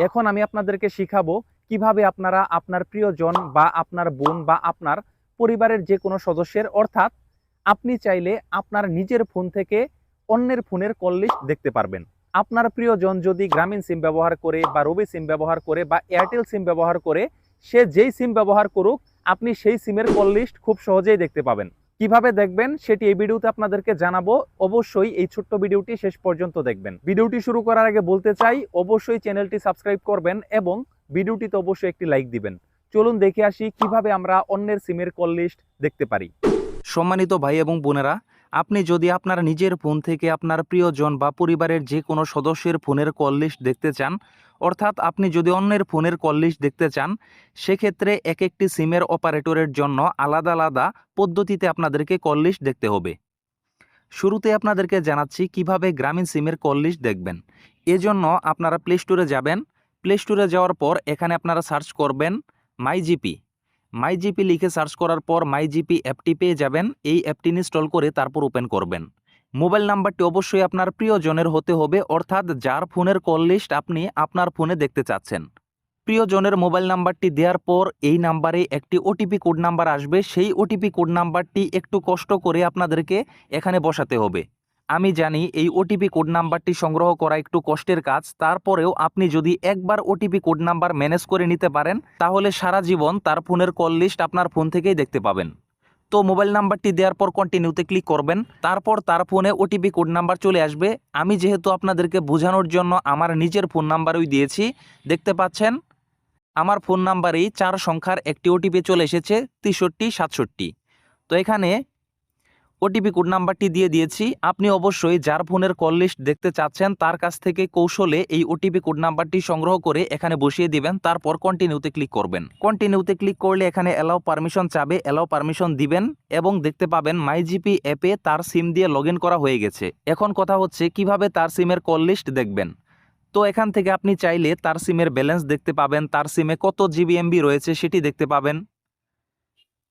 এখন আমি আপনাদেরকে শিখাবো কীভাবে আপনারা আপনার প্রিয়জন বা আপনার বোন বা আপনার পরিবারের যে কোনো সদস্যের, অর্থাৎ আপনি চাইলে আপনার নিজের ফোন থেকে অন্যের ফোনের কল লিস্ট দেখতে পারবেন। আপনার প্রিয়জন যদি গ্রামীণ সিম ব্যবহার করে বা রবি সিম ব্যবহার করে বা এয়ারটেল সিম ব্যবহার করে, সে যেই সিম ব্যবহার করুক, আপনি সেই সিমের কল লিস্ট খুব সহজেই দেখতে পাবেন। কীভাবে দেখবেন সেটি এই ভিডিওতে আপনাদেরকে জানাব। অবশ্যই এই ছোট্ট ভিডিওটি শেষ পর্যন্ত দেখবেন। ভিডিওটি শুরু করার আগে বলতে চাই, অবশ্যই চ্যানেলটি সাবস্ক্রাইব করবেন এবং ভিডিওটিতে অবশ্যই একটি লাইক দিবেন। চলুন দেখে আসি কীভাবে আমরা অন্যের সিমের কল লিস্ট দেখতে পারি। সম্মানিত ভাই এবং বোনেরা আপনি যদি আপনার নিজের ফোন থেকে আপনার প্রিয়জন বা পরিবারের যে কোনো সদস্যের ফোনের কল লিস্ট দেখতে চান, অর্থাৎ আপনি যদি অন্যের ফোনের কল লিস্ট দেখতে চান, সেক্ষেত্রে এক একটি সিমের অপারেটরের জন্য আলাদা আলাদা পদ্ধতিতে আপনাদেরকে কল লিস্ট দেখতে হবে। শুরুতে আপনাদেরকে জানাচ্ছি কীভাবে গ্রামীণ সিমের কল লিস্ট দেখবেন। এজন্য আপনারা প্লে স্টোরে যাবেন। প্লে স্টোরে যাওয়ার পর এখানে আপনারা সার্চ করবেন মাই জিপি মাই জিপি লিখে সার্চ করার পর মাই জিপি অ্যাপটি পেয়ে যাবেন। এই অ্যাপটি ইনস্টল করে তারপর ওপেন করবেন। মোবাইল নাম্বারটি অবশ্যই আপনার প্রিয়জনের হতে হবে, অর্থাৎ যার ফোনের কল লিস্ট আপনি আপনার ফোনে দেখতে চাচ্ছেন। প্রিয়জনের মোবাইল নাম্বারটি দেওয়ার পর এই নাম্বারে একটি ওটিপি কোড নাম্বার আসবে। সেই ওটিপি কোড নাম্বারটি একটু কষ্ট করে আপনাদেরকে এখানে বসাতে হবে। আমি জানি এই ওটিপি কোড নাম্বারটি সংগ্রহ করা একটু কষ্টের কাজ, তারপরেও আপনি যদি একবার ওটিপি কোড নাম্বার ম্যানেজ করে নিতে পারেন, তাহলে সারা জীবন তার ফোনের কল লিস্ট আপনার ফোন থেকেই দেখতে পাবেন। তো মোবাইল নাম্বারটি দেওয়ার পর কন্টিনিউতে ক্লিক করবেন, তারপর তার ফোনে ওটিপি কোড নাম্বার চলে আসবে। আমি যেহেতু আপনাদেরকে বোঝানোর জন্য আমার নিজের ফোন নাম্বারই দিয়েছি, দেখতে পাচ্ছেন? আমার ফোন নাম্বারেই চার সংখ্যার একটি ওটিপি চলে এসেছে, তেষট্টি, সাতষট্টি। তো এখানে ওটিপি কোড নাম্বারটি দিয়ে দিয়েছি। আপনি অবশ্যই যার ফোনের কল লিস্ট দেখতে চাচ্ছেন, তার কাছ থেকে কৌশলে এই ওটিপি কোড নাম্বারটি সংগ্রহ করে এখানে বসিয়ে দিবেন, তারপর কন্টিনিউতে ক্লিক করবেন। কন্টিনিউতে ক্লিক করলে এখানে অ্যালাও পারমিশন চাবে অ্যালাও পারমিশন দিবেন এবং দেখতে পাবেন মাইজিপি অ্যাপে তার সিম দিয়ে লগ করা হয়ে গেছে। এখন কথা হচ্ছে কীভাবে তার সিমের কল লিস্ট দেখবেন। তো এখান থেকে আপনি চাইলে তার সিমের ব্যালেন্স দেখতে পাবেন, তার সিমে কত জিবি রয়েছে সেটি দেখতে পাবেন।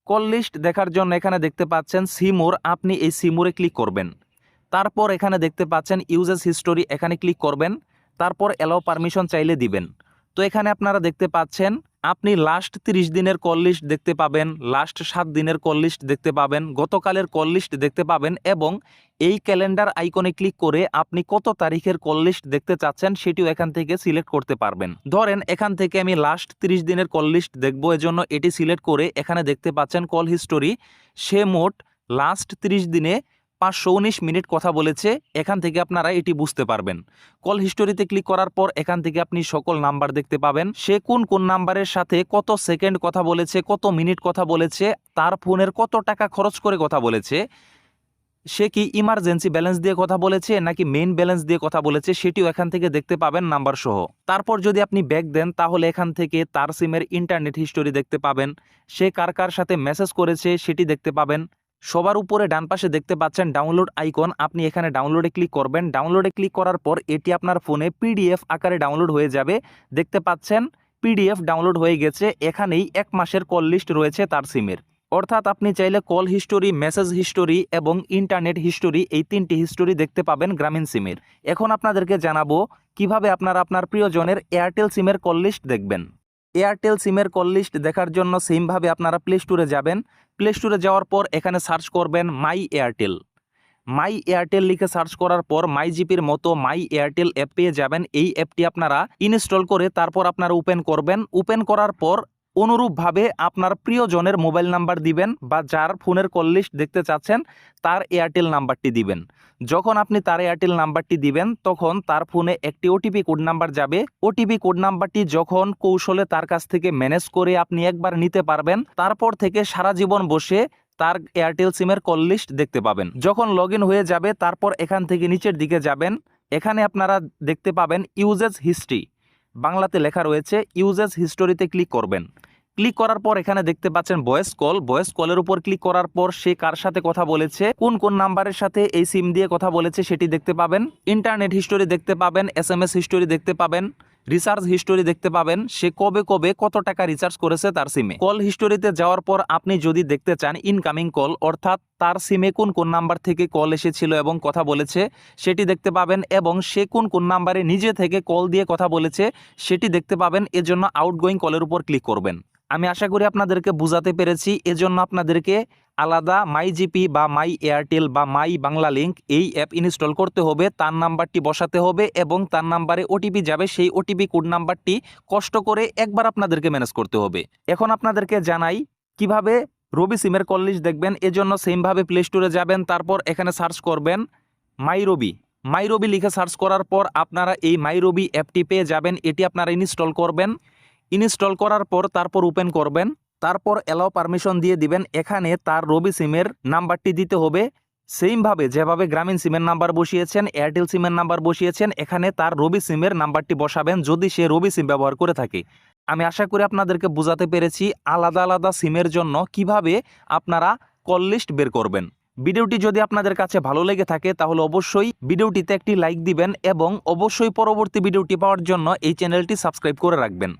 কল লিস্ট দেখার জন্য এখানে দেখতে পাচ্ছেন সিমোর, আপনি এই সিমোরে ক্লিক করবেন। তারপর এখানে দেখতে পাচ্ছেন ইউজেস হিস্টোরি, এখানে ক্লিক করবেন। তারপর অ্যালাও পারমিশন চাইলে দিবেন। তো এখানে আপনারা দেখতে পাচ্ছেন আপনি লাস্ট 30 দিনের কল লিস্ট দেখতে পাবেন লাস্ট সাত দিনের কল লিস্ট দেখতে পাবেন, গতকালের কল লিস্ট দেখতে পাবেন এবং এই ক্যালেন্ডার আইকনে ক্লিক করে আপনি কত তারিখের কল লিস্ট দেখতে চাচ্ছেন সেটিও এখান থেকে সিলেক্ট করতে পারবেন। ধরেন এখান থেকে আমি লাস্ট 30 দিনের কল লিস্ট দেখব, এজন্য এটি সিলেক্ট করে এখানে দেখতে পাচ্ছেন কল হিস্টোরি সে মোট লাস্ট 30 দিনে পাঁচশো উনিশ মিনিট কথা বলেছে, এখান থেকে আপনারা এটি বুঝতে পারবেন। কল হিস্টোরিতে ক্লিক করার পর এখান থেকে আপনি সকল নাম্বার দেখতে পাবেন। সে কোন কোন নাম্বারের সাথে কত সেকেন্ড কথা বলেছে, কত মিনিট কথা বলেছে, তার ফোনের কত টাকা খরচ করে কথা বলেছে, সে কি ইমার্জেন্সি ব্যালেন্স দিয়ে কথা বলেছে, নাকি মেইন ব্যালেন্স দিয়ে কথা বলেছে, সেটিও এখান থেকে দেখতে পাবেন নাম্বার সহ। তারপর যদি আপনি ব্যাক দেন, তাহলে এখান থেকে তার সিমের ইন্টারনেট হিস্টোরি দেখতে পাবেন। সে কার কার সাথে মেসেজ করেছে, সেটি দেখতে পাবেন। সবার উপরে ডান পাশে দেখতে পাচ্ছেন ডাউনলোড আইকন আপনি এখানে ডাউনলোডে ক্লিক করবেন। ডাউনলোডে ক্লিক করার পর এটি আপনার ফোনে পিডিএফ আকারে ডাউনলোড হয়ে যাবে। দেখতে পাচ্ছেন পিডিএফ ডাউনলোড হয়ে গেছে। এখানেই এক মাসের কল লিস্ট রয়েছে তার সিমের অর্থাৎ আপনি চাইলে কল হিস্টোরি মেসেজ হিস্টোরি এবং ইন্টারনেট হিস্টোরি এই তিনটি হিস্টোরি দেখতে পাবেন গ্রামীণ সিমের এখন আপনাদেরকে জানাব, কীভাবে আপনারা আপনার প্রিয়জনের এয়ারটেল সিমের কল লিস্ট দেখবেন। এয়ারটেল সিমের কল লিস্ট দেখার জন্য সেমভাবে আপনারা প্লে স্টোরে যাবেন। প্লে স্টোরে যাওয়ার পর এখানে সার্চ করবেন মাই এয়ারটেল মাই এয়ারটেল লিখে সার্চ করার পর মাই জিপির মতো মাই এয়ারটেল অ্যাপ পেয়ে যাবেন। এই অ্যাপটি আপনারা ইনস্টল করে তারপর আপনারা ওপেন করবেন। ওপেন করার পর অনুরূপভাবে আপনার প্রিয়জনের মোবাইল নাম্বার দিবেন বা যার ফোনের কল লিস্ট দেখতে চাচ্ছেন, তার এয়ারটেল নাম্বারটি দিবেন। যখন আপনি তার এয়ারটেল নাম্বারটি দিবেন, তখন তার ফোনে একটি ওটিপি কোড নাম্বার যাবে। ওটিপি কোড নাম্বারটি যখন কৌশলে তার কাছ থেকে ম্যানেজ করে আপনি একবার নিতে পারবেন, তারপর থেকে সারা জীবন বসে তার এয়ারটেল সিমের কল লিস্ট দেখতে পাবেন। যখন লগ হয়ে যাবে, তারপর এখান থেকে নিচের দিকে যাবেন। এখানে আপনারা দেখতে পাবেন ইউজেস হিস্ট্রি। বাংলাতে লেখা রয়েছে, ইউজেস হিস্টোরিতে ক্লিক করবেন। ক্লিক করার পর এখানে দেখতে পাচ্ছেন ভয়েস কল ভয়েস কলের উপর ক্লিক করার পর সে কার সাথে কথা বলেছে, কোন কোন নাম্বারের সাথে এই সিম দিয়ে কথা বলেছে সেটি দেখতে পাবেন। ইন্টারনেট হিস্টোরি দেখতে পাবেন এস এম হিস্টোরি দেখতে পাবেন রিচার্জ হিস্টোরি দেখতে পাবেন, সে কবে কবে কত টাকা রিচার্জ করেছে তার সিমে কল হিস্টোরিতে যাওয়ার পর আপনি যদি দেখতে চান ইনকামিং কল অর্থাৎ তার সিমে কোন কোন নাম্বার থেকে কল এসেছিল এবং কথা বলেছে, সেটি দেখতে পাবেন এবং সে কোন কোন নাম্বারে নিজে থেকে কল দিয়ে কথা বলেছে, সেটি দেখতে পাবেন। এজন্য আউটগোয়িং কলের উপর ক্লিক করবেন। আমি আশা করি আপনাদেরকে বুঝাতে পেরেছি। এজন্য আপনাদেরকে আলাদা মাই জিপি বা মাই এয়ারটেল বা মাই বাংলা লিঙ্ক এই অ্যাপ ইনস্টল করতে হবে, তার নাম্বারটি বসাতে হবে এবং তার নাম্বারে ওটিপি যাবে। সেই ওটিপি কোড নাম্বারটি কষ্ট করে একবার আপনাদেরকে ম্যানেজ করতে হবে। এখন আপনাদেরকে জানাই, কীভাবে রবি সিমের কল দেখবেন? এজন্য সেমভাবে প্লে স্টোরে যাবেন, তারপর এখানে সার্চ করবেন মাই রবি মাই রবি লিখে সার্চ করার পর আপনারা এই মাই রবি অ্যাপটি পেয়ে যাবেন, এটি আপনারা ইনস্টল করবেন। ইনস্টল করার পর তারপর ওপেন করবেন। তারপর অ্যালাও পারমিশন দিয়ে দিবেন। এখানে তার রবি সিমের নাম্বারটি দিতে হবে। সেমভাবে যেভাবে গ্রামীণ সিমের নাম্বার বসিয়েছেন এয়ারটেল সিমের নাম্বার বসিয়েছেন, এখানে তার রবি সিমের নাম্বারটি বসাবেন যদি সে রবি সিম ব্যবহার করে থাকে। আমি আশা করি আপনাদেরকে বোঝাতে পেরেছি আলাদা আলাদা সিমের জন্য কীভাবে আপনারা কল লিস্ট বের করবেন। ভিডিওটি যদি আপনাদের কাছে ভালো লেগে থাকে তাহলে অবশ্যই ভিডিওটিতে একটি লাইক দিবেন এবং অবশ্যই পরবর্তী ভিডিওটি পাওয়ার জন্য এই চ্যানেলটি সাবস্ক্রাইব করে রাখবেন।